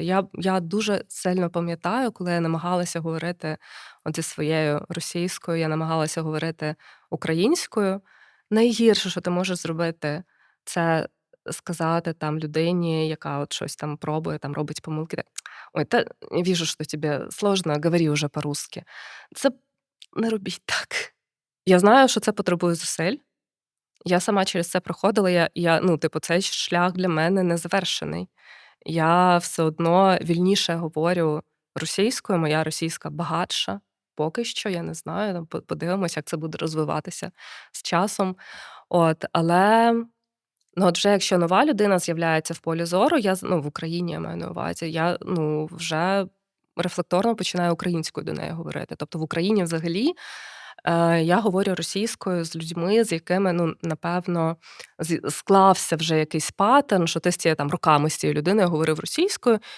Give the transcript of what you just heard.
Я я дуже сильно пам'ятаю, коли я намагалася говорити от зі своєю російською, я намагалася говорити українською. Найгірше, що ти можеш зробити, це сказати там людині, яка от щось там пробує, там робить помилки, "Ой, та вижу, що тебе сложно, говори уже по-русски". Це не робіть так. Я знаю, що це потребує зусиль. Я сама через це проходила. Я я ну, типу, цей шлях для мене не завершений. Я все одно вільніше говорю російською, моя російська багатша. Поки що, я не знаю, там по подивимось, як це буде розвиватися з часом. От, але, ну, от вже якщо нова людина з'являється в полі зору, я ну, в Україні я маю на увазі, я, ну, вже рефлекторно починаю українською до неї говорити. Тобто в Україні взагалі, е, я говорю російською з людьми, з якими, ну, напевно, з склався вже якийсь паттерн, що ти з цією там роками з цією людиною говорив російською,